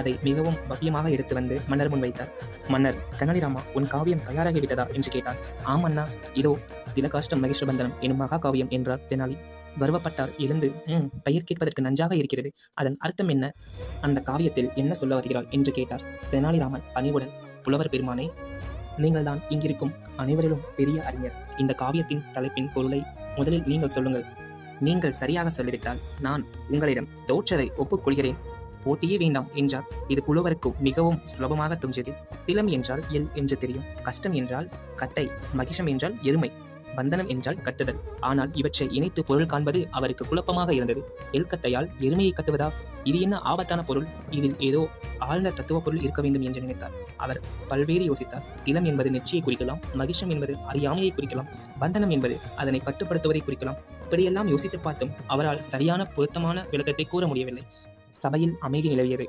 அதை மிகவும் பவ்யமாக எடுத்து வந்து மன்னர் முன் வைத்தார். மன்னர் தெனாலிராமா உன் காவியம் தயாராகி விட்டதா என்று கேட்டார் ஆம் அண்ணா. இதோ திலகாஷ்டம் மகேஸ்வரபந்தனம் எனும் மகா காவியம் என்றார் தெனாலி. கர்வப்பட்டார் எழுந்து ம் பெயர் கேட்பதற்கு நன்றாக இருக்கிறது. அதன் அர்த்தம் என்ன? அந்த காவியத்தில் என்ன சொல்ல வருகிறாள் என்று கேட்டார் தெனாலிராமன் பணிவுடன் புலவர் பெருமானே நீங்கள் தான் இங்கிருக்கும் அனைவரிலும் பெரிய அறிஞர். இந்த காவியத்தின் தலைப்பின் பொருளை முதலில் நீங்கள் சொல்லுங்கள். நீங்கள் சரியாக சொல்லிவிட்டால் நான் உங்களிடம் தோற்றதை ஒப்புக்கொள்கிறேன். போட்டியே வேண்டாம் என்றார். இது புலவருக்கு மிகவும் சுலபமாக தோன்றியது. திலம் என்றால் எல் என்று தெரியும். கஷ்டம் என்றால் கட்டை. மகிஷம் என்றால் எருமை. பந்தனம் என்றால் கட்டுதல். ஆனால் இவற்றை இணைத்து பொருள் காண்பது அவருக்கு குழப்பமாக இருந்தது. எல் கட்டையால் எருமையை கட்டுவதா? இது என்ன ஆபத்தான பொருள்? இதில் ஏதோ ஆழ்ந்த தத்துவ பொருள் இருக்க வேண்டும் என்று நினைத்தார். அவர் பல்வேறு யோசித்தார். திலம் என்பது நெற்றியை குறிக்கலாம் மகிஷம் என்பது அறியாமையை குறிக்கலாம் பந்தனம் என்பது அதனை கட்டுப்படுத்துவதை குறிக்கலாம். இப்படியெல்லாம் யோசித்து பார்த்தும் அவரால் சரியான பொருத்தமான விளக்கத்தை கூற முடியவில்லை. சபையில் அமைதி நிலவியது.